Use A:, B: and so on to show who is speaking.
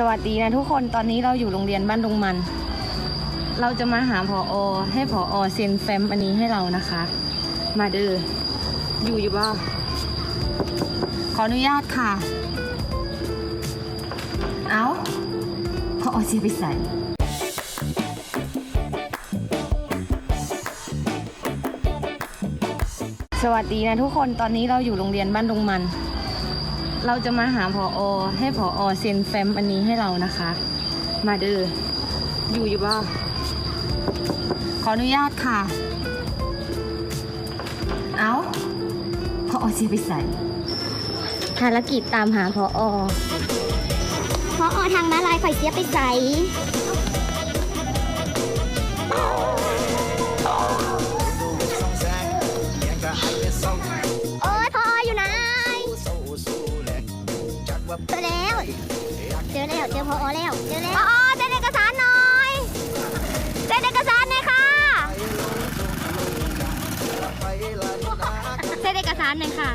A: สวัสดีนะทุกคนตอนนี้เราอยู่โรงเรียนบ้านดงมัน เราจะมาหาผออให้ผออเซ็นแฟ้มอันนี้ให้เรานะคะ มาเด้ออยู่อยู่บ้าขออนุญาตค่ะ เอาผออเซีไปใส่สวัสดีนะทุกคนตอนนี้เราอยู่โรงเรียนบ้านดงมัน เราจะมาหาผออให้ผออเซ็นแฟ้มอันนี้ให้เรานะคะ มาเด้ออยู่อยู่บ้าขออนุญาตค่ะ เอาผออซีไปใส่ภารกิจตามหาผออ
B: พออทางม้าลายข่อยเสียไปใส เจอแล้ว เจอแล้ว เจอพอแล้ว เจอแล้วพอเซ็นเอกสารหน่อยเซ็นเอกสารหน่อยค่ะเซ็นเอกสารหน่อยค่ะ